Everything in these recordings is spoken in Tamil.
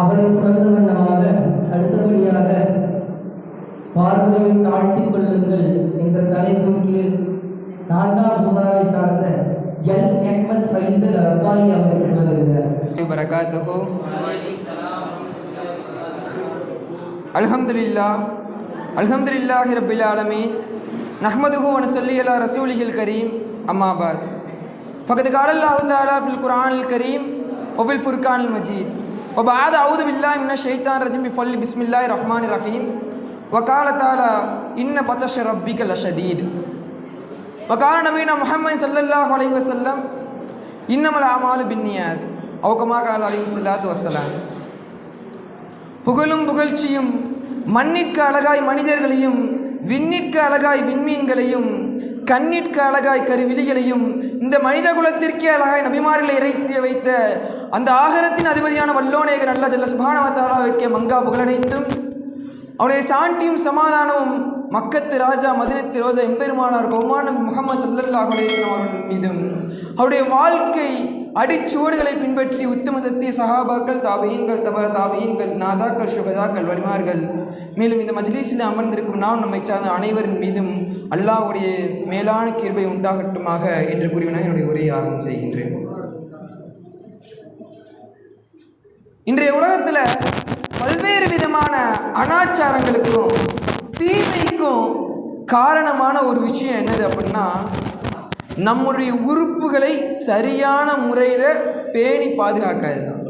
அவரை துறந்த வண்ணமாக அடுத்தபடியாக பார்வையை தாழ்த்தி கொள்ளுங்கள் என்ற தலைப்பின் கீழ் நான்காம் சுமராவை சார்ந்த எல். நெஹ்மத் ஃபைசல் அத்தாயி அவர்கள் வருகிறார் வரகாத்தகோ அல்ஹம்துலில்லா. அல்ஹம்துலில்லாஹி ரபில் ஆலமீன். நஹ்மதுஹு அனு சொல்லி அலா ரசூலிகள் கரீம். அம்மாபாத் ஃபகத் காலல்லாஹு தாலா ஃபில் குரான் கரீம். ஒவில் ஃபுர்கானில் மஜீத். وبعد أعوذ بالله من الشيطان الرجيم بفضل بسم الله الرحمن الرحيم وقال تعالى إن بطش ربك لشديد وقال نبينا محمد صلى الله عليه وسلم إنما الأعمال بالنيات أو كما قال عليه الصلاة والسلام புகழும் புகழ்ச்சியும் மண்ணிற்கு அழகாய் மனிதர்களையும் விண்ணிற்கு அழகாய் விண்மீன்களையும் கண்ணிற்கு அழகாய் கருவிழிகளையும் இந்த மனித குலத்திற்கே அழகாய் நபிமார்களை இறைத்து வைத்த அந்த ஆகரத்தின் அதிபதியான வல்லோனேகர் அல்லா ஜல்ல சுபானவத்தாலாவிற்கே மங்கா புகழனைத்தும் அவருடைய சாந்தியும் சமாதானமும் மக்கத்து ராஜா மதினத்து ரோஜா எம்பெருமானார் கௌமான முகமது சல்லல்லா குலேசன் அவர்கள் மீதும். அவருடைய வாழ்க்கை அடிச்சுவடுகளை பின்பற்றி உத்தம சத்திய சகாபாக்கள் தாபையன்கள் தப தாபையன்கள் நாதாக்கள் சுபதாக்கள் வலிமார்கள் மேலும் இந்த மஜ்லீஸில் அமர்ந்திருக்கும் நாம் நம்மை சார்ந்த அனைவரின் மீதும் அல்லாஹ்வுடைய மேலான கீர்வை உண்டாகட்டுமாக என்று கூறிவினா என்னுடைய உரையை ஆரம்பம் செய்கின்றேன். இன்றைய உலகத்தில் பல்வேறு விதமான அனாச்சாரங்களுக்கும் தீமைக்கும் காரணமான ஒரு விஷயம் என்னது அப்படின்னா நம்முடைய உறுப்புகளை சரியான முறையில் பேணி பாதுகாக்காது தான்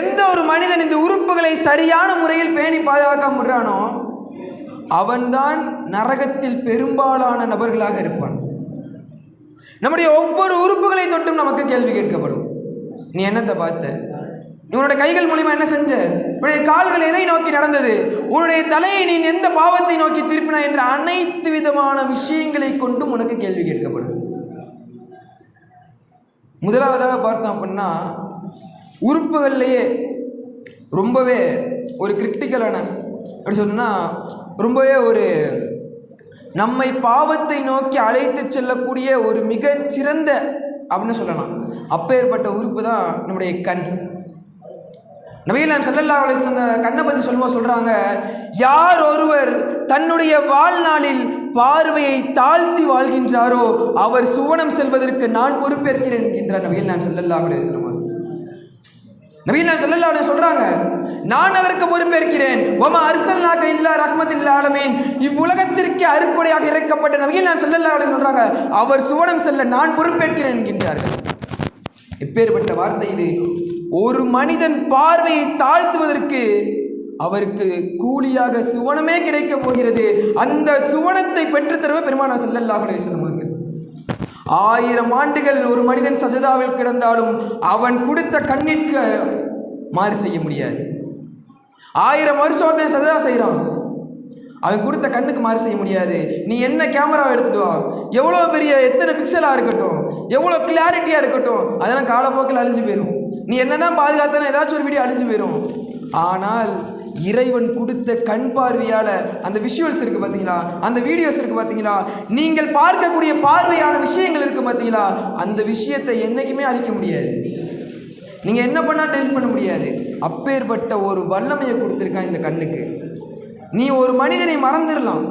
எந்த ஒரு மனிதன் இந்த உறுப்புகளை சரியான முறையில் பேணி பாதுகாக்க முடுறானோ அவன்தான் நரகத்தில் பெரும்பாலான நபர்களாக இருப்பான். நம்முடைய ஒவ்வொரு உறுப்புகளை தொட்டும் நமக்கு கேள்வி கேட்கப்படும். நீ என்னத்தை பார்த்த? நீ உன்னோட கைகள் மூலிமா என்ன செஞ்ச? உன்னுடைய கால்கள் எதை நோக்கி நடந்தது? உன்னுடைய தலையை நீ எந்த பாவத்தை நோக்கி திருப்பினா என்ற அனைத்து விதமான விஷயங்களை கொண்டும் உனக்கு கேள்வி கேட்கப்படும். முதலாவதாக பார்த்தோம் அப்படின்னா உறுப்புகள்லேயே ரொம்பவே ஒரு கிரிட்டிக்கலான அப்படி சொன்னால் ரொம்பவே ஒரு நம்மை பாவத்தை நோக்கி அழைத்து செல்லக்கூடிய ஒரு மிகச்சிறந்த அப்படின்னு சொல்லலாம். அப்பேற்பட்ட உறுப்பு தான் நம்முடைய கண். நபிகள் செல்லல்லா அலிஸ்லாம் அந்த கண்ணை பற்றி சொல்லுவோம் சொல்கிறாங்க யார் ஒருவர் தன்னுடைய வாழ்நாளில் பார்வையை தாழ்த்தி வாழ்கின்றாரோ அவர் சுவனம் செல்வதற்கு நான் பொறுப்பேற்கிறேன் என்கின்றார் நபிகள் செல்லல்லா சல்லல்லா அலிஸ்லாம் நவீன சல்லல்லா அலைஹி சொல்கிறாங்க நான் அதற்கு பொறுப்பேற்கிறேன். ஒம அர்சல்னாக இல்லா ரஹ்மத் இல்லா ஆலமீன் இவ்வுலகத்திற்கு அருக்குடையாக இறக்கப்பட்ட நவீன நாம் சல்லல்லா சொல்கிறாங்க அவர் சுவனம் செல்ல நான் பொறுப்பேற்கிறேன் என்கின்றார்கள். எப்பேற்பட்ட வார்த்தை இது. ஒரு மனிதன் பார்வையை தாழ்த்துவதற்கு அவருக்கு கூலியாக சுவனமே கிடைக்கப் போகிறது. அந்த சுவனத்தை பெற்றுத்தருவ பெருமானா சல்லல்லாஹு அவர்கள் ஆயிரம் ஆண்டுகள் ஒரு மனிதன் சஜதாவில் கிடந்தாலும் அவன் கொடுத்த கண்ணிற்கு மாறு செய்ய முடியாது. ஆயிரம் வருஷம் ஒருத்தன் சஜதா செய்கிறான். அவன் கொடுத்த கண்ணுக்கு மாறு செய்ய முடியாது. நீ என்ன கேமராவை எடுத்துட்டு வா. எவ்வளோ பெரிய எத்தனை பிக்சலாக இருக்கட்டும் எவ்வளோ கிளாரிட்டியாக இருக்கட்டும் அதெல்லாம் காலப்போக்கில் அழிஞ்சு போயிடும் நீ என்ன தான் பாதுகாத்தனா ஏதாச்சும் ஒரு வீடியோ அழிஞ்சு போயிடும் ஆனால் இறைவன் கொடுத்த கண் பார்வையால் அந்த விஷுவல்ஸ் இருக்குது பார்த்தீங்களா? அந்த வீடியோஸ் இருக்குது பார்த்தீங்களா? நீங்கள் பார்க்கக்கூடிய பார்வையான விஷயங்கள் இருக்குது பார்த்தீங்களா? அந்த விஷயத்தை என்றைக்குமே அழிக்க முடியாது. நீங்கள் என்ன பண்ணால் டெலிட் பண்ண முடியாது. அப்பேற்பட்ட ஒரு வல்லமையை கொடுத்துருக்கான் இந்த கண்ணுக்கு. நீ ஒரு மனிதனை மறந்துடலாம்.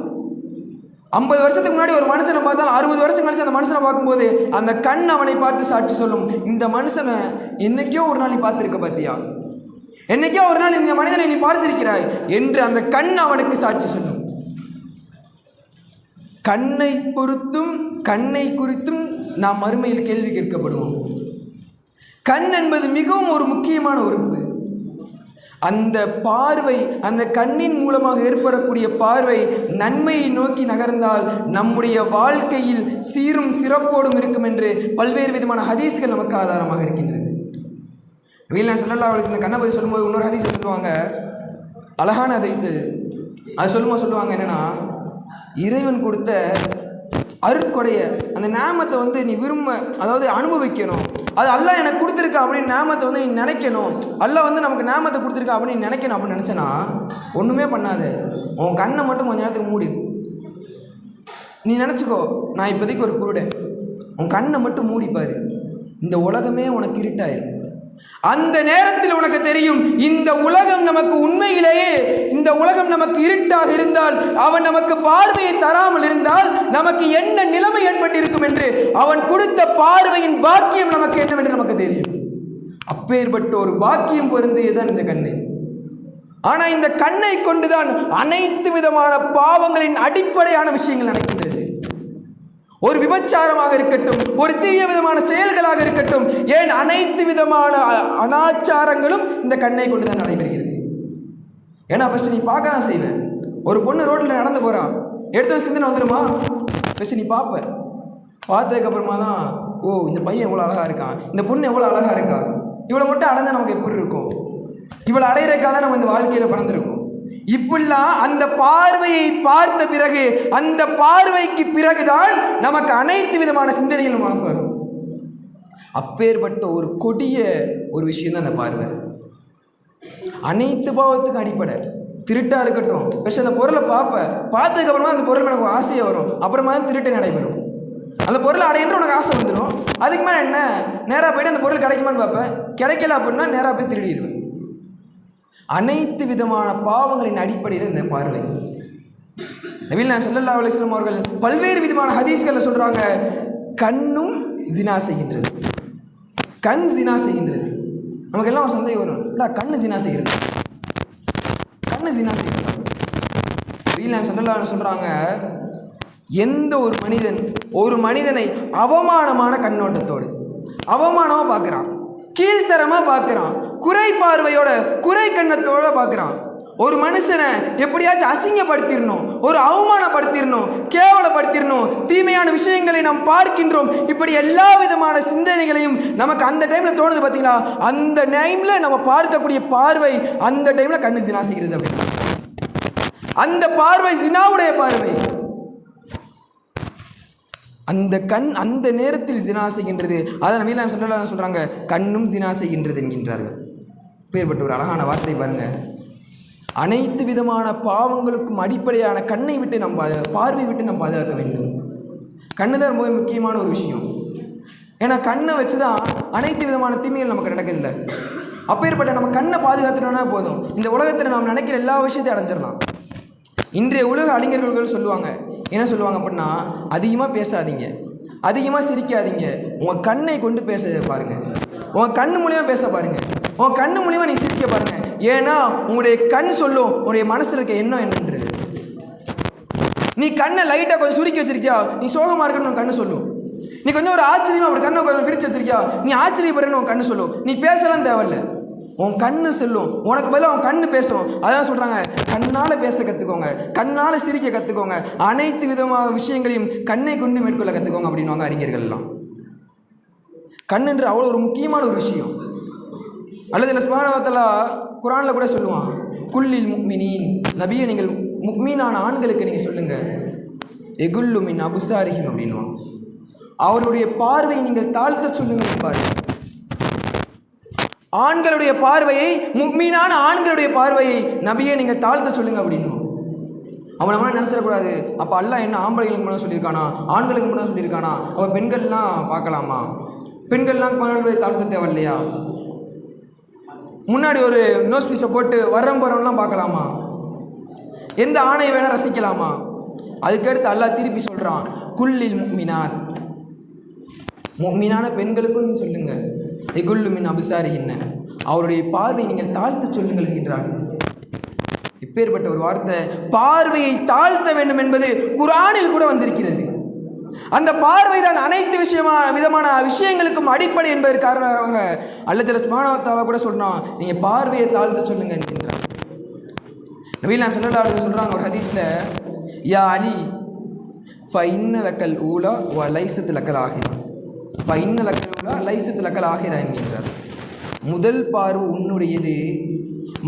ஐம்பது வருஷத்துக்கு முன்னாடி ஒரு மனுஷனை பார்த்தாலும் அறுபது வருஷம் கழிச்சு அந்த மனுஷனை பார்க்கும்போது அந்த கண் அவனை பார்த்து சாட்சி சொல்லும். இந்த மனுஷனை என்னைக்கோ ஒரு நாள் நீ பார்த்துருக்க பார்த்தியா என்னைக்கோ ஒரு நாள் இந்த மனிதனை நீ பார்த்திருக்கிறாய் என்று அந்த கண் அவனுக்கு சாட்சி சொல்லும். கண்ணை பொறுத்தும் கண்ணை குறித்தும் நாம் மறுமையில் கேள்வி கேட்கப்படுவோம். கண் என்பது மிகவும் ஒரு முக்கியமான உறுப்பு. அந்த பார்வை அந்த கண்ணின் மூலமாக ஏற்படக்கூடிய பார்வை நன்மையை நோக்கி நகர்ந்தால் நம்முடைய வாழ்க்கையில் சீரும் சிறப்போடும் இருக்கும் என்று பல்வேறு விதமான ஹதீஸ்கள் நமக்கு ஆதாரமாக இருக்கின்றது. வீலாம் சொல்லல்லா அவளுக்கு இந்த கண்ணை பற்றி சொல்லும்போது இன்னொரு ஹதீஸை சொல்லுவாங்க. அழகான ஹதீஸ் அது சொல்லும்போது சொல்லுவாங்க என்னென்னா இறைவன் கொடுத்த அருட்கொடைய அந்த நாமத்தை வந்து நீ விரும்ப அதாவது அனுபவிக்கணும். அது அல்லாஹ் எனக்கு கொடுத்துருக்கா அப்படின்னு நாமத்தை வந்து நீ நினைக்கணும். அல்லா வந்து நமக்கு நாமத்தை கொடுத்துருக்கா அப்படின்னு நினைக்கணும் அப்படின்னு நினச்சேன்னா ஒன்றுமே பண்ணாது. உன் கண்ணை மட்டும் கொஞ்ச நேரத்துக்கு மூடி. நீ நினச்சிக்கோ நான் இப்போதைக்கு ஒரு குருடன். உன் கண்ணை மட்டும் மூடிப்பார் இந்த உலகமே உனக்கு இருட்டாயிரும் அந்த நேரத்தில் உனக்கு தெரியும் இந்த உலகம் நமக்கு உண்மையிலேயே இந்த உலகம் நமக்கு இருட்டாக இருந்தால் அவன் நமக்கு பார்வையை தராமல் இருந்தால் நமக்கு என்ன நிலைமை ஏற்பட்டிருக்கும் என்று அவன் கொடுத்த பார்வையின் பாக்கியம் நமக்கு என்னவென்று நமக்கு தெரியும். அப்பேற்பட்ட ஒரு பாக்கியம் பொருந்தியதுதான் இந்த கண்ணை. ஆனால் இந்த கண்ணை கொண்டுதான் அனைத்து விதமான பாவங்களின் அடிப்படையான விஷயங்கள் நடக்கின்றது ஒரு விபச்சாரமாக இருக்கட்டும் ஒரு தீய விதமான செயல்களாக இருக்கட்டும் ஏன் அனைத்து விதமான அனாச்சாரங்களும் இந்த கண்ணை கொண்டு தான் நடைபெறுகிறது? ஏன்னா ஃபஸ்ட்டு நீ பார்க்க தான் செய்வேன் ஒரு பொண்ணு ரோட்டில் நடந்து போகிறான் எடுத்த சிந்தனை வந்துடுமா ஃபஸ்ட்டு நீ பார்ப்ப பார்த்ததுக்கப்புறமா தான் ஓ இந்த பையன் எவ்வளோ அழகாக இருக்கான். இந்த பொண்ணு எவ்வளோ அழகாக இருக்கா? இவளை மட்டும் அடைஞ்சால் நமக்கு எப்படி இருக்கும்? இவளை அடையிறக்காக தான் நம்ம இந்த வாழ்க்கையில் பிறந்திருக்கோம். இப்படிலாம் அந்த பார்வையை பார்த்த பிறகு அந்த பார்வைக்கு பிறகுதான் நமக்கு அனைத்து விதமான சிந்தனைகளும் நமக்கு வரும். அப்பேற்பட்ட ஒரு கொடிய ஒரு விஷயம் தான் அந்த பார்வை. அனைத்து பாவத்துக்கும் அடிப்படை. திருட்டாக இருக்கட்டும் ஃபஸ்ட் அந்த பொருளை பார்ப்பேன் பார்த்ததுக்கு அப்புறமா அந்த பொருள் எனக்கு ஆசையாக வரும். அப்புறமா தான் திருட்டு நடைபெறும். அந்த பொருளை அடையின்ற உனக்கு ஆசை வந்துடும் அதுக்கு மேலே என்ன? நேராக போயிட்டு அந்த பொருள் கிடைக்குமான்னு பார்ப்பேன் கிடைக்கல அப்படின்னா நேராக போய் திருடிடுவேன் அனைத்து விதமான பாவங்களின் அடிப்படையில் இந்த பார்வை. நபில் நான் சல்லல்லா அலிஸ்லாம் அவர்கள் பல்வேறு விதமான ஹதீஸ்களில் சொல்றாங்க கண்ணும் ஜினா செய்கின்றது. கண் ஜினா செய்கின்றது. நமக்கு எல்லாம் ஒரு சந்தேகம் வரும். கண்ணு ஜினா செய்கிறது. கண்ணு ஜினா செய்கிறது. நபில் நான் சல்லல்லா சொல்கிறாங்க சொல்றாங்க எந்த ஒரு மனிதன் ஒரு மனிதனை அவமானமான கண்ணோட்டத்தோடு அவமானமாக பார்க்குறான் கீழ்த்தரமாக பார்க்குறான் குறை பார்வையோட குறை கண்ணத்தோட பார்க்குறான். ஒரு மனுஷனை எப்படியாச்சும் அசிங்கப்படுத்திடணும் ஒரு அவமானப்படுத்திடணும் கேவலப்படுத்திடணும் தீமையான விஷயங்களை நாம் பார்க்கின்றோம். இப்படி எல்லா விதமான சிந்தனைகளையும் நமக்கு அந்த டைமில் தோணுது பார்த்தீங்களா அந்த டைமில் நம்ம பார்க்கக்கூடிய பார்வை அந்த டைமில் கண்ணு சினா செய்கிறது அப்படின்னு அந்த பார்வை சினாவுடைய பார்வை. அந்த கண் அந்த நேரத்தில் ஜினா செய்கின்றது. அதை நம்ம சொல்லலாம் சொல்கிறாங்க கண்ணும் ஜினா செய்கின்றது என்கின்றார்கள். அப்பேற்பட்ட ஒரு அழகான வார்த்தை பாருங்கள் அனைத்து விதமான பாவங்களுக்கும் அடிப்படையான கண்ணை விட்டு நாம் பாது பார்வை விட்டு நாம் பாதுகாக்க வேண்டும். கண்ணு தான் ரொம்ப முக்கியமான ஒரு விஷயம். ஏன்னா கண்ணை வச்சு தான் அனைத்து விதமான தீமைகள் நமக்கு நடக்கதில்லை. அப்பேற்பட்ட நம்ம கண்ணை பாதுகாத்துட்டோம்னா போதும். இந்த உலகத்தில் நாம் நினைக்கிற எல்லா விஷயத்தையும் அடைஞ்சிடலாம். இன்றைய உலக அறிஞர்கள் சொல்லுவாங்க. என்ன சொல்லுவாங்க அப்படின்னா அதிகமாக பேசாதீங்க. அதிகமாக சிரிக்காதீங்க. உங்கள் கண்ணை கொண்டு பேச பாருங்கள் உங்கள் கண்ணு மூலியமாக பேச பாருங்கள் உன் கண்ணு மூலிமா நீ சிரிக்க பாருங்க. ஏன்னா உங்களுடைய கண் சொல்லும் உங்களுடைய மனசில் இருக்க எண்ணம் என்னன்றது. நீ கண்ணை லைட்டாக கொஞ்சம் சுருக்கி வச்சிருக்கியா? நீ சோகமாக இருக்கணும்னு உன் கண்ணு சொல்லும். நீ கொஞ்சம் ஒரு ஆச்சரியமா அப்படி கண்ணை கொஞ்சம் பிரித்து வச்சிருக்கியா? நீ ஆச்சரியப்படுறேன்னு உன் கண்ணு சொல்லும். நீ பேசலாம் தேவையில்ல. உன் கண்ணு சொல்லும். உனக்கு பதிலாக உன் கண்ணு பேசும். அதான் சொல்கிறாங்க கண்ணால் பேச கற்றுக்கோங்க கண்ணால் சிரிக்க கற்றுக்கோங்க அனைத்து விதமான விஷயங்களையும் கண்ணை கொண்டு மேற்கொள்ள கற்றுக்கோங்க அப்படின்னுவாங்க அறிஞர்கள்லாம். கண்ணுன்ற அவ்வளோ ஒரு முக்கியமான ஒரு விஷயம். அல்லது இல்லை சுபானவத்தலா குரானில் கூட சொல்லுவான் குல்லில் முக்மினீன். நபியை நீங்கள் முக்மீனான ஆண்களுக்கு நீங்கள் சொல்லுங்கள் எகுல்லு மின் அபுசாரிஹிம் அப்படின்வான் அவருடைய பார்வையை நீங்கள் தாழ்த்த சொல்லுங்கள் பாரு ஆண்களுடைய பார்வையை முக்மீனான ஆண்களுடைய பார்வையை நபியை நீங்கள் தாழ்த்த சொல்லுங்க அப்படின்னும் அவன் நம்ம நினச்சிடக்கூடாது. அப்போ அல்ல என்ன ஆம்பளைகளுக்கு மட்டும் சொல்லியிருக்கானா? ஆண்களுக்கு மட்டும் சொல்லியிருக்கானா? அவன் பெண்கள்லாம் பார்க்கலாமா? பெண்கள்லாம் தாழ்த்த தாழ்த்த தேவையில்லையா? முன்னாடி ஒரு நோஸ் பீஸை போட்டு வரம் போகிறவங்களாம் பார்க்கலாமா? எந்த ஆணையை வேணால் ரசிக்கலாமா? அதுக்கடுத்து அல்லாஹ் திருப்பி சொல்கிறான் குல்லில் முக்மினாத். மீனான பெண்களுக்கும் சொல்லுங்கள் எகுல்லு மின் அபிசாரிகின்ன அவருடைய பார்வை நீங்கள் தாழ்த்த சொல்லுங்கள் என்கின்றான் இப்பேற்பட்ட ஒரு வார்த்தை பார்வையை தாழ்த்த வேண்டும் என்பது குரானில் கூட வந்திருக்கிறது. அந்த பார்வை தான் அனைத்து விஷயமா விதமான விஷயங்களுக்கும் அடிப்படை என்பது காரணமாக அல்லஜல ஸ்மானவத்தாலா கூட சொல்கிறான் நீங்க பார்வையை தாழ்த்து சொல்லுங்க என்கின்றான். நபீல் நாம் சொல்லலாம் சொல்றாங்க ஒரு ஹதீஸ்ல யா அலி ஃபைன்ன லக்கல் ஊலா வ லைசத்து லக்கல் ஆகிறான் ஃபைன்ன லக்கல் ஊலா லைசத்து லக்கல் ஆகிறான் என்கின்றார். முதல் பார்வை உன்னுடையது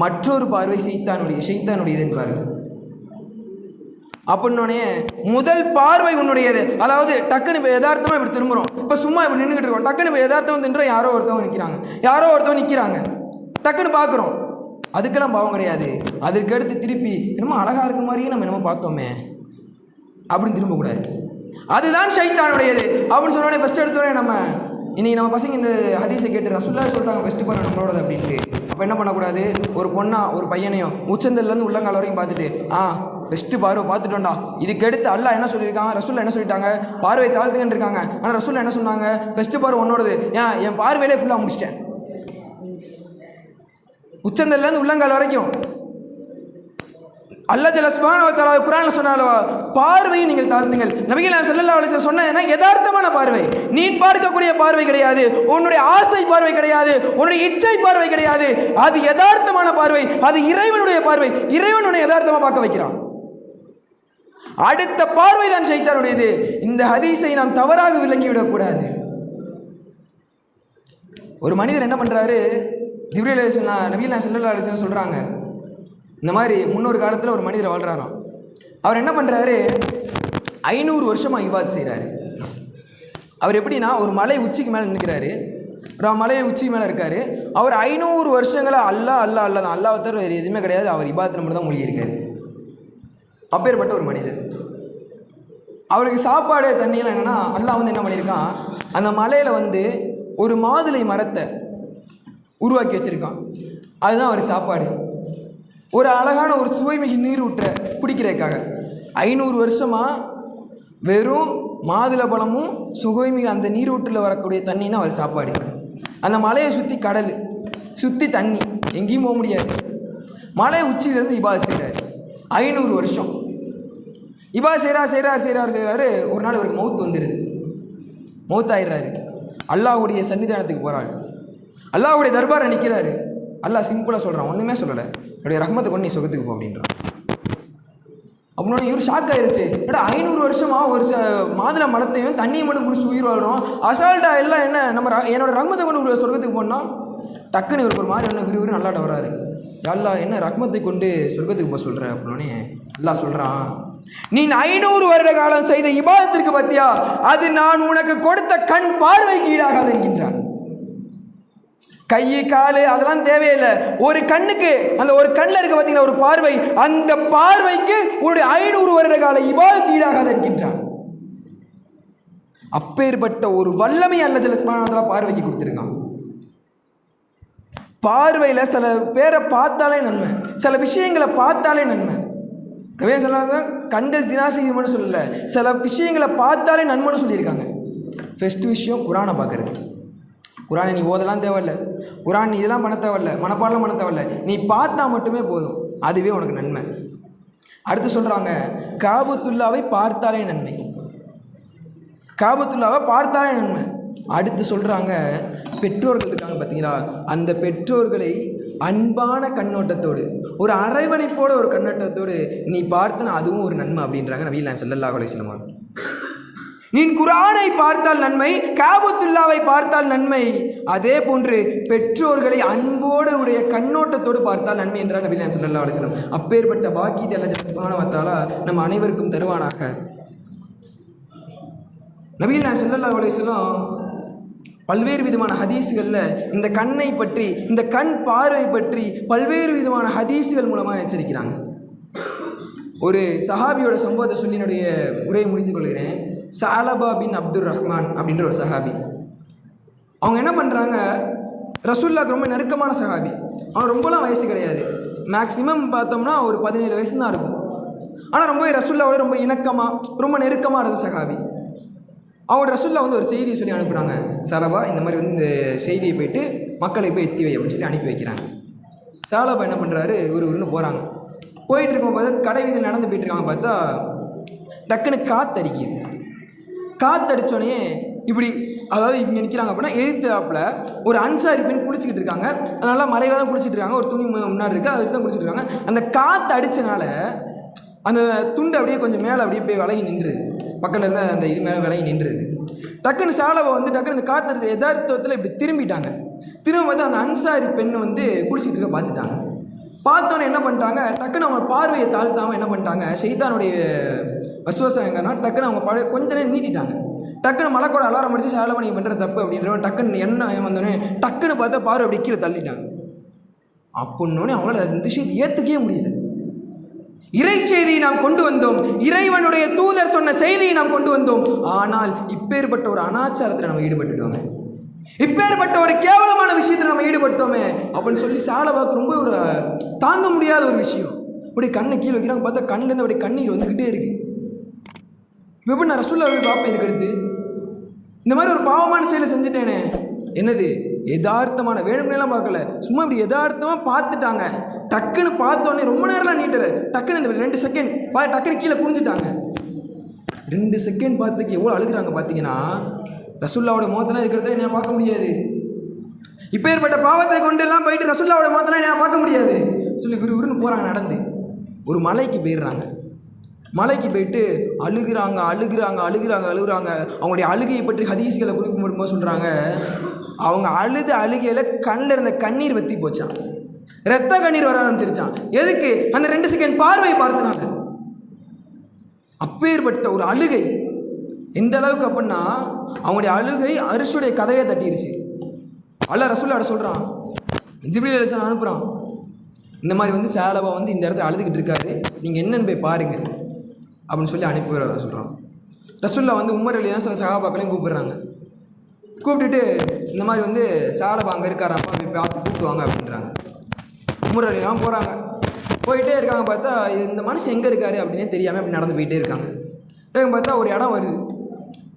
மற்றொரு பார்வை செய்தானுடைய செய்தானுடையது என்பார்கள். அப்படின்னோடனே முதல் பார்வை உன்னுடையது. அதாவது டக்குன்னு இப்போ யதார்த்தமாக இப்படி திரும்புகிறோம் இப்போ சும்மா இப்படி நின்றுக்கிட்டு இருக்கோம். டக்குன்னு இப்போ யதார்த்தம் தின்ற யாரோ ஒருத்தவங்க நிற்கிறாங்க யாரோ ஒருத்தவங்க நிற்கிறாங்க டக்குன்னு பார்க்குறோம் அதுக்கெல்லாம் பாவம் கிடையாது. அதற்கு அடுத்து திருப்பி என்னமோ அழகாக இருக்க மாதிரியே நம்ம என்னமோ பார்த்தோமே. அப்படின்னு திரும்பக்கூடாது. அதுதான் சைத்தானுடையது அப்படின்னு சொன்னோடனே ஃபஸ்ட் எடுத்தோடனே நம்ம இன்றைக்கி நம்ம பசங்க இந்த ஹதீஸை கேட்டு ரசுல்லா சொல்கிறாங்க ஃபஸ்ட்டு பண்ண நம்மளோடது அப்படின்ட்டு. அப்போ என்ன பண்ணக்கூடாது? ஒரு பொண்ணா ஒரு பையனையும் உச்சந்தல்லேருந்து உள்ளங்கால் வரைக்கும் பார்த்துட்டு ஆ ஃபஸ்ட்டு பார்வை பார்த்துட்டோம்டா. இதுக்கெடுத்து அல்லா என்ன சொல்லியிருக்காங்க? ரசூல்லா என்ன சொல்லிட்டாங்க? பார்வை தாழ்த்துங்கன்னு இருக்காங்க. ஆனால் ரசூல்லா என்ன சொன்னாங்க? ஃபஸ்ட்டு பார்வை உன்னோடது. ஏன்? என் பார்வையிலே ஃபுல்லாக முடிச்சிட்டேன். உச்சந்தல்லேருந்து உள்ளங்கால் வரைக்கும் அல்லா ஜல சுபான குரான் சொன்னாலோ பார்வையை நீங்கள் தாழ்த்துங்கள். நபிகள் நாம் ஸல்லல்லாஹு அலைஹி சொன்னதுன்னா யதார்த்தமான பார்வை. நீ பார்க்கக்கூடிய பார்வை கிடையாது. உன்னுடைய ஆசை பார்வை கிடையாது. உன்னுடைய இச்சை பார்வை கிடையாது. அது யதார்த்தமான பார்வை. அது இறைவனுடைய பார்வை. இறைவன் உன்னை பார்க்க வைக்கிறான். அடுத்த பார்வை தான் சைத்தானுடையது. இந்த ஹதீஸை நாம் தவறாக விளங்கிவிடக்கூடாது ஒரு மனிதர் என்ன பண்ணுறாரு ஜிப்ரீல் அலைஹிஸ்ஸலாம் நபிகள் நான் ஸல்லல்லாஹு அலைஹி சொல்கிறாங்க இந்த மாதிரி முன்னொரு காலத்தில் ஒரு மனிதர் வாழ்கிறாராம் அவர் என்ன பண்ணுறாரு ஐநூறு வருஷமாக இபாத் செய்கிறாரு அவர் எப்படின்னா ஒரு மலை உச்சிக்கு மேலே நிற்கிறாரு ஒரு மலை உச்சிக்கு மேலே இருக்கார். அவர் ஐநூறு வருஷங்களாக அல்லா அல்லா அல்லா தான். அல்லாவை தவிர வேறு எதுவுமே கிடையாது. அவர் இபாத்தில் மட்டும் தான் மூழ்கியிருக்காரு. அப்பேற்பட்ட ஒரு மனிதர். அவருக்கு சாப்பாடு தண்ணியெல்லாம் என்னென்னா அல்லாஹ் வந்து என்ன பண்ணியிருக்கான்? அந்த மலையில் வந்து ஒரு மாதுளை மரத்தை உருவாக்கி வச்சுருக்கான். அதுதான் அவர் சாப்பாடு. ஒரு அழகான ஒரு சுவைமிகு நீர் ஊற்ற குடிக்கிறதுக்காக. ஐநூறு வருஷமாக வெறும் மாதுளை பழமும் சுகைமிகு அந்த நீரூற்றில் வரக்கூடிய தண்ணி தான் அவர் சாப்பாடு. அந்த மலையை சுற்றி கடல் சுற்றி தண்ணி. எங்கேயும் போக முடியாது. மலை உச்சியிலேருந்து இபா செய்கிறாரு ஐநூறு வருஷம். இபா செய்கிறார் செய்கிறார் செய்கிறார் செய்கிறாரு ஒரு நாள் இவருக்கு மவுத் வந்துடுது. மவுத் ஆயிடுறாரு அல்லாஹ்வுடைய சன்னிதானத்துக்கு போகிறாரு அல்லாஹுடைய தர்பாரை நிற்கிறாரு அல்லாஹ் சிம்பிளாக சொல்கிறான் ஒன்றுமே சொல்லலை. என்னுடைய ரஹ்மத்தை கொண்டு நீ சுகத்துக்கு போ அப்படின்றான். அப்படின்னு இவர் ஷாக் ஆயிருச்சு. ஏடா ஐநூறு வருஷமா ஒரு மாதுளை மரத்தையும் தண்ணியை மட்டும் குடிச்சு உயிர் வாழ்கிறோம் அசால்ட்டா எல்லாம் என்ன நம்ம என்னோட ரஹ்மத்தை கொண்டு சொர்க்கத்துக்கு போனோம் டக்குன்னு இவருக்கு ஒரு மாதிரி என்ன விறுவிறு நல்லாட்ட வராரு அல்லா என்ன ரஹ்மத்தை கொண்டு சொர்க்கத்துக்கு போக சொல்கிற அப்படின்னே எல்லாம் சொல்கிறான் நீ ஐநூறு வருட காலம் செய்த இபாதத்திற்கு பத்தியா? அது நான் உனக்கு கொடுத்த கண் பார்வைக்கு ஈடாகாது என்கின்றான். கை காலு அதெல்லாம் தேவையில்லை. ஒரு கண்ணுக்கு அந்த ஒரு கண்ணில் இருக்க பார்த்தீங்கன்னா ஒரு பார்வை அந்த பார்வைக்கு உன்னுடைய ஐநூறு வருட கால இபாதத் ஈடாகாது என்கின்றான். அப்பேற்பட்ட ஒரு வல்லமை அல்ல ஜலஸ்மானத்தில் பார்வைக்கு கொடுத்துருக்கான். பார்வையில் சில பேரை பார்த்தாலே நன்மை. சில விஷயங்களை பார்த்தாலே நன்மை. கவியா சொல்லுவாங்க கண்கள் ஜினாசிகம்னு சொல்லலை. சில விஷயங்களை பார்த்தாலே நன்மைன்னு சொல்லியிருக்காங்க. ஃபஸ்ட்டு விஷயம் குரானை பார்க்குறது. குரானை நீ ஓதலாம் தேவையில்ல. குரான் நீ இதெல்லாம் பண்ண தேவையில்ல. மனப்பாடலாம் பண்ண தேவையில்ல. நீ பார்த்தா மட்டுமே போதும். அதுவே உனக்கு நன்மை. அடுத்து சொல்கிறாங்க காபத்துல்லாவை பார்த்தாலே நன்மை. காபத்துல்லாவை பார்த்தாலே நன்மை. அடுத்து சொல்கிறாங்க பெற்றோர்கள் இருக்காங்க பார்த்தீங்களா? அந்த பெற்றோர்களை அன்பான கண்ணோட்டத்தோடு ஒரு அரவணைப்போட ஒரு கண்ணோட்டத்தோடு நீ பார்த்தனா அதுவும் ஒரு நன்மை அப்படின்றாங்க நவீன் ஸல்லல்லாஹு அலைஹி வஸல்லம் நீ குரானை பார்த்தால் நன்மை காபத்துல்லாவை பார்த்தால் நன்மை. அதே போன்று பெற்றோர்களை அன்போடு உடைய கண்ணோட்டத்தோடு பார்த்தால் நன்மை என்றார் நபிலாம் ஸல்லல்லாஹு அலைஹி அப்பேற்பட்ட பாக்கியத்தை அல்ல சுப்ஹானஹு நம்ம அனைவருக்கும் தருவானாக. நபிகள் நாம் ஸல்லல்லாஹு அலைஹி பல்வேறு விதமான ஹதீஸுகளில் இந்த கண்ணை பற்றி இந்த கண் பார்வை பற்றி பல்வேறு விதமான ஹதீஸுகள் மூலமாக எச்சரிக்கிறாங்க. ஒரு சஹாபியோட சம்பவத்தை சொல்லி என்னுடைய உரையை முடிந்து கொள்கிறேன். சாலபா பின் அப்துல் ரஹ்மான் அப்படின்ற ஒரு சஹாபி. அவங்க என்ன பண்ணுறாங்க ரசூல்லாக்கு ரொம்ப நெருக்கமான சஹாபி. அவன் ரொம்பலாம் வயசு கிடையாது. மேக்ஸிமம் பார்த்தோம்னா ஒரு பதினேழு வயசு தான் இருக்கும். ஆனால் ரொம்ப ரசுல்லாவோட ரொம்ப இணக்கமாக ரொம்ப நெருக்கமாக இருந்த சஹாபி. அவங்க ரசுல்லா வந்து ஒரு செய்தியை சொல்லி அனுப்புகிறாங்க சாலபா இந்த மாதிரி வந்து இந்த செய்தியை போயிட்டு மக்களை போய் எத்தி வை அப்படின்னு சொல்லி அனுப்பி வைக்கிறாங்க. சாலபா என்ன பண்ணுறாரு ஒரு ஊருன்னு போகிறாங்க போயிட்டு இருக்கும் பார்த்தா கடை வீதியில் நடந்து போயிட்டுருக்காங்க பார்த்தா டக்குன்னு காத்தடிக்குது. காத்தடிச்சோடனே இப்படி அதாவது இங்கே நிற்கிறாங்க அப்படின்னா எதிர்த்தாப்புல ஒரு அன்சாரி பெண் குளிச்சுக்கிட்டு இருக்காங்க. அதனால மறைவாக தான் குளிச்சுட்டு இருக்காங்க. ஒரு துணி மு- முன்னாடி இருக்குது அதை வச்சு தான் குளிச்சுட்டு இருக்காங்க. அந்த காற்று அடிச்சனால அந்த துண்டு அப்படியே கொஞ்சம் மேலே அப்படியே போய் விலகி நின்றுது பக்கத்தில் இருந்த அந்த இது மேலே விலகி நின்றுது டக்குன்னு சாலவை வந்து டக்குன்னு அந்த காற்று யதார்த்தத்தில் இப்படி திரும்பிட்டாங்க. திரும்ப பார்த்து அந்த அன்சாரி பெண் வந்து குளிச்சுட்டு இருக்க பார்த்துட்டாங்க. பார்த்தோன்னே என்ன பண்ணிட்டாங்க? டக்குன்னு அவங்க பார்வையை தாழ்த்தாமல் என்ன பண்ணிட்டாங்க? செய்தானுடைய வசுவசம் எங்கன்னா டக்குன்னு அவங்க பழைய கொஞ்ச நேரம் நீட்டிட்டாங்க. டக்குன்னு மலைக்கோட அலாரம் அடிச்சு சேலம் நீங்கள் பண்ணுற தப்பு அப்படின்றவன் டக்குன்னு என்ன வந்தோடனே டக்குன்னு பார்த்தா பார்வை அப்படி கீழே தள்ளிட்டாங்க அப்படின்னோடனே அவங்களால இந்த விஷயத்தை ஏற்றுக்கவே முடியல. இறை செய்தியை நாம் கொண்டு வந்தோம். இறைவனுடைய தூதர் சொன்ன செய்தியை நாம் கொண்டு வந்தோம். ஆனால் இப்பேற்பட்ட ஒரு அனாச்சாரத்தில் நம்ம ஈடுபட்டுடுவாங்க இப்பேற்பட்ட ஒரு கேவலமான விஷயத்தில் நம்ம ஈடுபட்டோமே அப்படின்னு சொல்லி சாலபாக்கு ரொம்ப ஒரு தாங்க முடியாத ஒரு விஷயம். அப்படியே கண்ணை கீழே வைக்கிறாங்க. பார்த்தா கண்ணுலேருந்து அப்படியே கண்ணீர் வந்துக்கிட்டே இருக்கு. இப்போ நான் ரசூல்லா போய் பார்ப்பேன் இதுக்கு அடுத்து இந்த மாதிரி ஒரு பாவமான செயலை செஞ்சுட்டேனே. என்னது? யதார்த்தமான வேணும்னெல்லாம் பார்க்கல. சும்மா இப்படி யதார்த்தமாக பார்த்துட்டாங்க. டக்குன்னு பார்த்தோன்னே ரொம்ப நேரம்லாம் நீட்டலை. டக்குன்னு இந்த ரெண்டு செகண்ட் பா டக்குன்னு கீழே குனிஞ்சிட்டாங்க. ரெண்டு செகண்ட் பார்த்துக்கு எவ்வளோ அழுகுறாங்க பார்த்தீங்கன்னா ரசுல்லாவோட முகத்தெல்லாம் இருக்கிறத நான் பார்க்க முடியாது. இப்போ ஏற்பட்ட பாவத்தை கொண்டு எல்லாம் போயிட்டு ரசுல்லாவோட முகத்தெல்லாம் நான் பார்க்க முடியாது. சொல்லி விறுவிறுன்னு போகிறாங்க நடந்து. ஒரு மலைக்கு போயிடுறாங்க. மலைக்கு போயிட்டு அழுகுறாங்க அழுகிறாங்க அழுகுறாங்க அழுகுறாங்க. அவங்களுடைய அழுகையை பற்றி ஹதீஸ்களை குறிப்பிடும்போது சொல்கிறாங்க அவங்க அழுது அழுகையில் கண்ணில் இருந்த கண்ணீர் வற்றி போச்சான் ரத்த கண்ணீர் வர ஆரம்பிச்சிருச்சான் எதுக்கு? அந்த ரெண்டு செகண்ட் பார்வையை பார்த்துனாங்க. அப்பேற்பட்ட ஒரு அழுகை. இந்த அளவுக்கு அப்படின்னா அவங்களுடைய அழுகை அரிசுடைய கதையை தட்டிருச்சு. அல்ல ரசூல்லாட சொல்கிறான் ஜிபிலி அலிசன் அனுப்புகிறான் இந்த மாதிரி வந்து சேலபா வந்து இந்த இடத்துல அழுதுகிட்டு இருக்காரு. நீங்கள் என்னன்னு போய் பாருங்கள் அப்படின்னு சொல்லி அனுப்பி சொல்கிறான் ரசூல்லா வந்து உமர் அலியா சில சகாபாக்களையும் கூப்பிடுறாங்க. கூப்பிட்டுட்டு இந்த மாதிரி வந்து சேலபா அங்கே இருக்காராப்பா போய் பார்த்து கூப்பிட்டு வாங்க அப்படின்றாங்க. உமர் அலிலாம் போகிறாங்க போயிட்டே இருக்காங்க பார்த்தா இந்த மனுஷன் எங்கே இருக்காரு அப்படின்னே தெரியாமல் அப்படி நடந்து போயிட்டே இருக்காங்க பார்த்தா ஒரு இடம் வருது.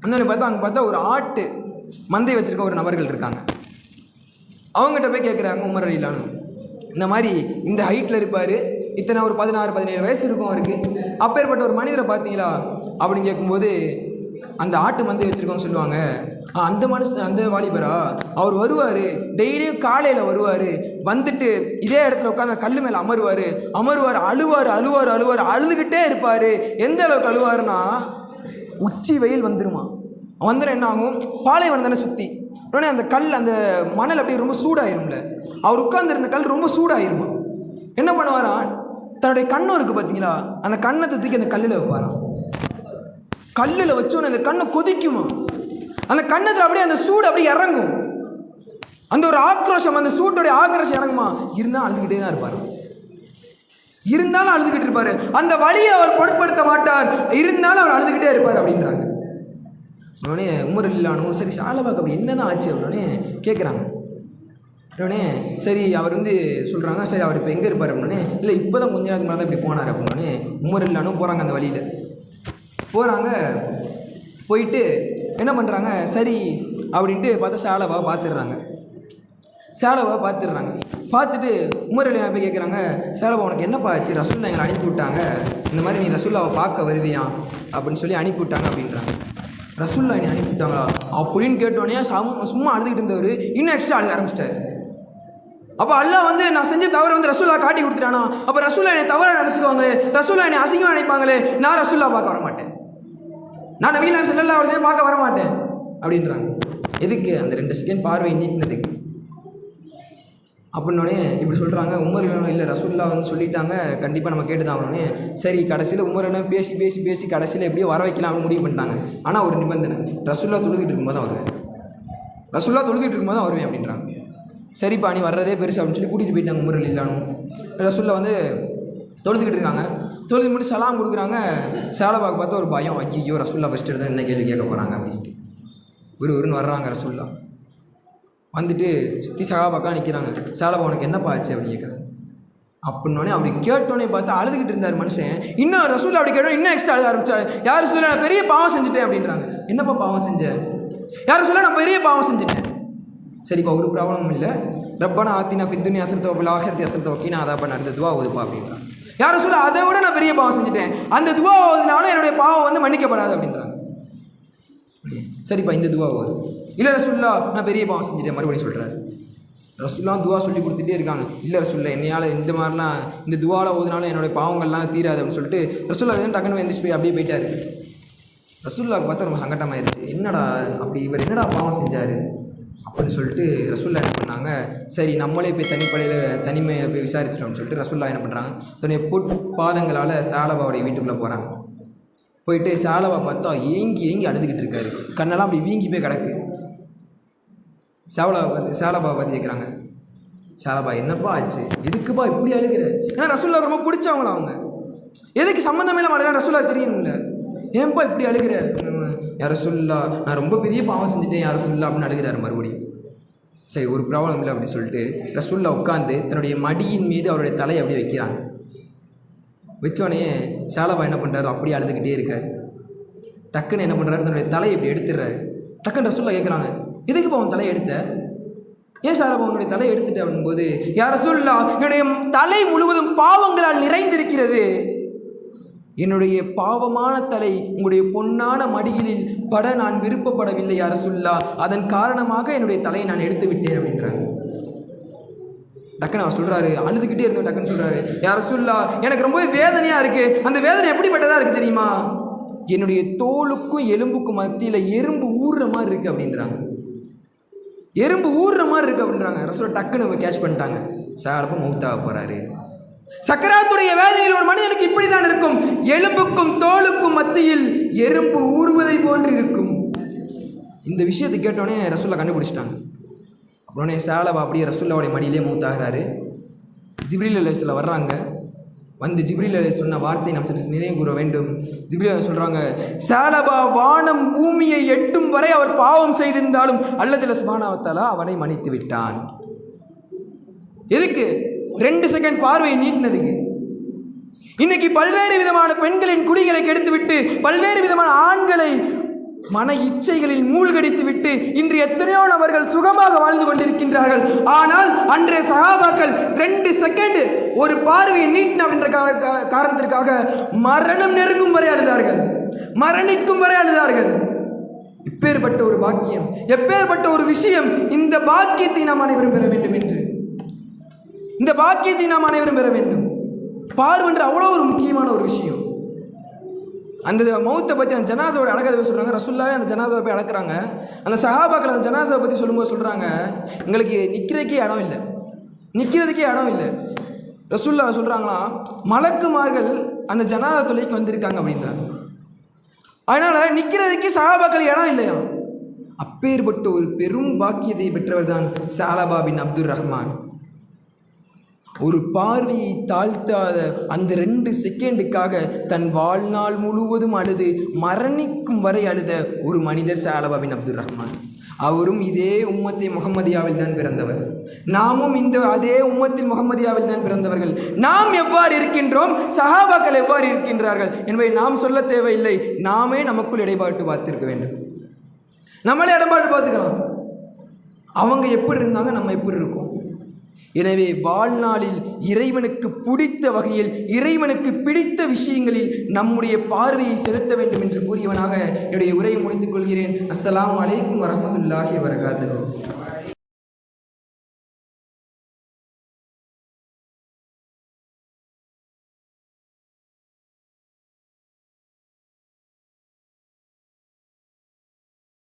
அந்த பார்த்தா அங்கே பார்த்தா ஒரு ஆட்டு மந்தை வச்சுருக்க ஒரு நபர்கள் இருக்காங்க. அவங்ககிட்ட போய் கேட்குறாங்க உமர் அலிலானு இந்த மாதிரி இந்த ஹைட்டில் இருப்பார். இத்தனை ஒரு பதினாறு பதினேழு வயசு இருக்கும் அவருக்கு. அப்பேற்பட்ட ஒரு மனிதரை பார்த்தீங்களா? அப்படின்னு கேட்கும்போது அந்த ஆட்டு மந்தை வச்சுருக்கோன்னு சொல்லுவாங்க. "ஆ, அந்த மனுஷன் அந்த வாலிபரா? அவர் வருவார். டெய்லியும் காலையில் வருவார். வந்துட்டு இதே இடத்துல உட்காந்து கல் மேலே அமருவார். அமருவார் அழுவார் அழுவார் அழுவார் அழுதுகிட்டே இருப்பார். எந்த அளவுக்கு அழுவாருன்னா உச்சி வெயில் வந்துடுமா வந்துடும் என்ன ஆகும் பாலைவனம் தானே சுற்றி உடனே அந்த கல் அந்த மணல் அப்படியே ரொம்ப சூடாயிரும்ல. அவர் உட்காந்துருந்த கல் ரொம்ப சூடாயிருமா? என்ன பண்ணுவாராம் தன்னுடைய கண்ணம் இருக்குது பார்த்தீங்களா? அந்த கண்ணத்தை தூக்கி அந்த கல்லில் வைப்பாராம். கல்லில் வச்சோன்னு அந்த கண்ணை கொதிக்குமா? அந்த கண்ணத்தில் அப்படியே அந்த சூடு அப்படியே இறங்கும். அந்த ஒரு ஆக்ரோஷம் அந்த சூட்டோடைய ஆக்ரோஷம் இறங்குமா? இருந்தால் அழுதுகிட்டே தான் இருப்பார் இருந்தாலும் அழுதுகிட்டு இருப்பாரு. அந்த வழியை அவர் பொருட்படுத்த மாட்டார். இருந்தாலும் அவர் அழுதுகிட்டே இருப்பார் அப்படின்றாங்க. உடனே உமர் இல்லானோ சரி சாலபாக்கு அப்படி என்னதான் ஆச்சு? அப்படின்னே கேட்குறாங்க உடனே சரி அவர் வந்து சொல்கிறாங்க சரி அவர் இப்போ எங்கே இருப்பார் அப்படின்னே இல்லை இப்போ தான் கொஞ்ச நேரத்துக்கு மேலே தான் இப்படி போனார் அப்படின்னே உமர் இல்லானும் போகிறாங்க அந்த வழியில். போகிறாங்க போயிட்டு என்ன பண்ணுறாங்க சரி அப்படின்ட்டு பார்த்தா சாலவா பார்த்துடுறாங்க. சாலவா பார்த்துடுறாங்க. பார்த்துட்டு உமரலி போய் கேட்குறாங்க சேலவா உனக்கு என்னப்பா ஆச்சு? ரசுல்லா எங்களை அனுப்பி விட்டாங்க. இந்த மாதிரி நீ ரசுல்லாவை பார்க்க வருவியா? அப்படின்னு சொல்லி அனுப்பி விட்டாங்க அப்படின்றாங்க. ரசுல்லா நீ அனுப்பி விட்டாங்களா? அப்படின்னு கேட்டோடனே சம் சும்மா அழுதுகிட்டு இருந்தவர் இன்னும் எக்ஸ்ட்ரா அழுக ஆரம்பிச்சிட்டாரு. அப்போ அல்லா வந்து நான் செஞ்ச தவறை வந்து ரசூல்லா காட்டி கொடுத்துட்டானா? அப்போ ரசூல்லா என்னை தவறாக நினச்சிக்குவாங்களே? ரசூல்லா என்னை அசிங்கமாக நினைப்பாங்களே? நான் ரசூல்லா பார்க்க வர மாட்டேன் நான் நவீன செல்லல்லா அவர் பார்க்க வர மாட்டேன் அப்படின்றாங்க. எதுக்கு அந்த ரெண்டு செகண்ட் பார்வை நீட்டினதுக்கு? அப்படின்னோடனே இப்படி சொல்கிறாங்க உமர் இல்லை ரசூல்லா வந்து சொல்லிட்டாங்க. கண்டிப்பாக நம்ம கேட்டு தான் ஆகணும்னே. சரி கடைசியில் உமர் இல்லாமல் பேசி பேசி பேசி கடைசியில் எப்படியோ வர வைக்கலாம்னு முடிவு பண்ணிட்டாங்க. ஆனால் ஒரு நிபந்தனை ரசூல்லா தொழுதுகிட்டு இருக்கும்போது தான் வருவேன் ரசூல்லா தொழுகிட்டு இருக்கும்போது தான் வருவேன் அப்படின்றாங்க. சரிப்பா நீ வர்றதே பெருசு அப்படின்னு சொல்லி கூட்டிகிட்டு போயிட்டாங்க உமர் இல்லானும் ரசூல்லா வந்து தொழுதுகிட்டு இருக்காங்க. தொழுது முடிச்சு சலாம் கொடுக்குறாங்க. சேலபாக்கு பார்த்தா ஒரு பயம் ஐயோ ரசூல்லா ஃபஸ்ட்டு எடுத்தால் என்ன கேள்வி கேட்க போகிறாங்க அப்படின்ட்டு. ஒரு ஒருன்னு வர்றாங்க ரசூல்லா வந்துட்டு சுற்றி சகாபாக்கா நிற்கிறாங்க சேலப்பா உனக்கு என்னப்பா ஆச்சு அப்படின்னு கேட்குறாங்க அப்படின்னோடனே அப்படி கேட்டோன்னே பார்த்தா அழுதுகிட்டு இருந்தார் மனுஷன். இன்னும் ரசூல்லா அப்படி கேட்டோம் இன்னும் எக்ஸ்ட்ரா அழுக ஆரம்பிச்சா யார் சொல்ல நான் பெரிய பாவம் செஞ்சுட்டேன் அப்படின்றாங்க. என்னப்பா பாவம் செஞ்சேன் யார் சொல்ல நான் பெரிய பாவம் செஞ்சுட்டேன். சரிப்பா ஒரு ப்ராப்ளமும் இல்லை. ரப்பனா ஆத்தினா ஃபித்துனி அசர்த்த வப்பில் ஆகிரத்தி அசர்த்த அதை அதாப்பா நடந்த துவா ஓதுப்பா அப்படின்றாங்க. யாரும் சொல்ல அதை விட நான் பெரிய பாவம் செஞ்சுட்டேன். அந்த துவா ஓதுனாலும் என்னுடைய பாவம் வந்து மன்னிக்கப்படாது அப்படின்றாங்க. சரிப்பா இந்த துவா ஓது இல்லை ரசுல்லா நான் பெரிய பாவம் செஞ்சுட்டேன் மறுபடியும் சொல்கிறாரு ரசுல்லா துவா சொல்லி கொடுத்துட்டே இருக்காங்க. இல்லை ரசுல்லா என்னையால் இந்த மாதிரிலாம் இந்த துவாவில் ஓதுனாலும் என்னுடைய பாவங்கள்லாம் தீராது அப்படின்னு சொல்லிட்டு ரசுல்லா வந்து டக்குன்னு வந்து போய் அப்படியே போயிட்டாரு. ரசுல்லாவுக்கு பார்த்தா ரொம்ப சங்கட்டமாயிருச்சு. என்னடா அப்படி இவர் என்னடா பாவம் செஞ்சார்? அப்படின்னு சொல்லிட்டு ரசுல்லா என்ன பண்ணாங்க சரி நம்மளே போய் தனிப்படையில் தனிமையில் போய் விசாரிச்சிட்டோம்னு சொல்லிட்டு ரசுல்லா என்ன பண்ணுறாங்க தன்னுடைய பொற்பாதங்களால் சாலபாவுடைய வீட்டுக்குள்ளே போகிறாங்க போயிட்டு சாலவா பார்த்தா ஏங்கி ஏங்கி அழுதுகிட்டு இருக்காரு. கண்ணெல்லாம் அப்படி வீங்கி போய் கிடக்கு. சாவலாவை பார்த்து சேலபா பார்த்து கேட்குறாங்க சாலபா என்னப்பா ஆச்சு? எதுக்குப்பா இப்படி அழுகிற? ஏன்னா ரசூல்லா ரொம்ப பிடிச்சவங்களா அவங்க. எதுக்கு சம்மந்தமே இல்லாமல் அழுகிறா ரசூல்லா தெரியணும்ல ஏன்பா இப்படி அழுகிற? யார சொல்லா நான் ரொம்ப பெரிய பாவம் செஞ்சுட்டேன் யார சொல்லா அப்படின்னு அழுகிறாரு மறுபடியும். சரி ஒரு ப்ராப்ளம் இல்லை அப்படின்னு சொல்லிட்டு ரசூல்லா உட்காந்து தன்னுடைய மடியின் மீது அவருடைய தலையை அப்படியே வைக்கிறாங்க. வச்சோடனே சாலபா என்ன பண்ணுறாரு அப்படியே அழுதுகிட்டே இருக்கார். டக்குன்னு என்ன பண்ணுறாரு தன்னுடைய தலையை இப்படி எடுத்துடுறாரு. டக்குன்னு ரசூல்லா கேட்குறாங்க எதுக்கு அவன் தலையை எடுத்த? ஏன் சாலபா உன்னுடைய தலையை எடுத்துட்டு? அப்படின்போது யார் ரசூல்லா என்னுடைய தலை முழுவதும் பாவங்களால் நிறைந்திருக்கிறது. என்னுடைய பாவமான தலை உங்களுடைய பொன்னான மடியிலில் பட நான் விருப்பப்படவில்லை யார் சொல்லா அதன் காரணமாக என்னுடைய தலையை நான் எடுத்து விட்டேன் அப்படின்றாங்க. டக்குன்னு அவர் சொல்கிறாரு அழுதுகிட்டே இருந்தோம் டக்குன்னு சொல்கிறாரு யார் சொல்லா எனக்கு ரொம்பவே வேதனையாக இருக்குது அந்த வேதனை எப்படிப்பட்டதாக இருக்குது தெரியுமா? என்னுடைய தோலுக்கும் எலும்புக்கும் மத்தியில் எறும்பு ஊறுற மாதிரி இருக்குது அப்படின்றாங்க. எறும்பு ஊறுற மாதிரி இருக்குது அப்படின்றாங்க. ரசூலா டக்குன்னு கேட்ச் பண்ணிட்டாங்க. சாரப்போ மௌத்தாக போகிறாரு சக்கராத்துடைய வேதனையில் ஒரு மனிதனுக்கு இப்படித்தான் இருக்கும். எலும்புக்கும் தோலுக்கும் மத்தியில் எறும்பு ஊறுவதை போன்று இருக்கும். இந்த விஷயத்தை கேட்டோடனே ரசூல்லா கண்டுபிடிச்சிட்டாங்க. உடனே சாலவா அப்படியே ரசூல்லாவுடைய மடியிலே மூத்தாகிறாரு. ஜிப்ரில் அலைஹிஸ்ஸலாம் வர்றாங்க. வந்து ஜிப்ரில் அலைஹி சொன்ன வார்த்தை நாம் சற்று நினைவு கூற வேண்டும். ஜிப்ரில் அலைஹி சொல்கிறாங்க சாலபா வானம் பூமியை எட்டும் வரை அவர் பாவம் செய்திருந்தாலும் அல்லஜல சுபானாவத்தாலா அவனை மன்னித்து விட்டான். எதுக்கு? ரெண்டு செகண்ட் பார்வையை நீட்டினதுக்கு. இன்னைக்கு பல்வேறு விதமான பெண்களின் குடிகளை கெடுத்துவிட்டு பல்வேறு விதமான ஆண்களை மன இச்சைகளில் மூழ்கடித்து விட்டு இன்று எத்தனையோ நபர்கள் சுகமாக வாழ்ந்து கொண்டிருக்கின்றார்கள். ஆனால் அன்றைய சகாபாக்கள் ரெண்டு செகண்ட் ஒரு பார்வையை நீட்டின அப்படின்ற காரணத்திற்காக மரணம் நெருங்கும் வரை அழுதார்கள். மரணிக்கும் வரை அழுதார்கள். இப்பேற்பட்ட ஒரு பாக்கியம் எப்பேற்பட்ட ஒரு விஷயம் இந்த பாக்கியத்தை நாம் அனைவரும் பெற வேண்டும் என்று. இந்த பாக்கியத்தை நாம் அனைவரும் பெற வேண்டும். பார்வென்று அவ்வளோ ஒரு முக்கியமான ஒரு விஷயம். அந்த மௌத்தை பற்றி அந்த ஜனாசாவோட அடக்கதை சொல்கிறாங்க ரசுல்லாவே அந்த ஜனாசாவை போய் அடக்குறாங்க. அந்த சஹாபாக்கள் அந்த ஜனாசாவை பற்றி சொல்லும்போது சொல்கிறாங்க எங்களுக்கு நிற்கிறதுக்கே இடம் இல்லை. நிற்கிறதுக்கே இடம் இல்லை. ரசுல்லா சொல்கிறாங்களாம் மலக்குமார்கள் அந்த ஜனாதா தொலைக்கு வந்திருக்காங்க அப்படின்றாங்க. அதனால் நிற்கிறதுக்கு சஹாபாக்கள் இடம் இல்லையா? அப்பேற்பட்ட ஒரு பெரும் பாக்கியத்தை பெற்றவர் தான் சாலபாபின் அப்துல் ரஹ்மான் ஒரு பார்வையை தாழ்த்தாத அந்த ரெண்டு செகண்டுக்காக தன் வாழ்நாள் முழுவதும் அழுது மரணிக்கும் வரை அழுத ஒரு மனிதர் சாலபா பின் அப்துல் ரஹ்மான். அவரும் இதே உம்மத்தை முகமதியாவில் தான் பிறந்தவர். நாமும் இந்த அதே உம்மத்தில் முகமதியாவில் தான் பிறந்தவர்கள். நாம் எவ்வாறு இருக்கின்றோம்? சஹாபாக்கள் எவ்வாறு இருக்கின்றார்கள்? என்பதை நாம் சொல்ல தேவையில்லை. நாமே நமக்குள் இடைப்பாட்டு பார்த்திருக்க வேண்டும். நம்மளே இடம்பாட்டு பார்த்துக்கலாம். அவங்க எப்படி இருந்தாங்க? நம்ம எப்படி இருக்கோம்? எனவே வாழ்நாளில் இறைவனுக்கு பிடித்த வகையில் இறைவனுக்கு பிடித்த விஷயங்களில் நம்முடைய பார்வையை செலுத்த வேண்டும் என்று கூறியவனாக என்னுடைய உரையை முடித்துக் கொள்கிறேன். அஸ்லாம் அலைக்கும் வரமதுல்லாஹி வரகாத்துஹு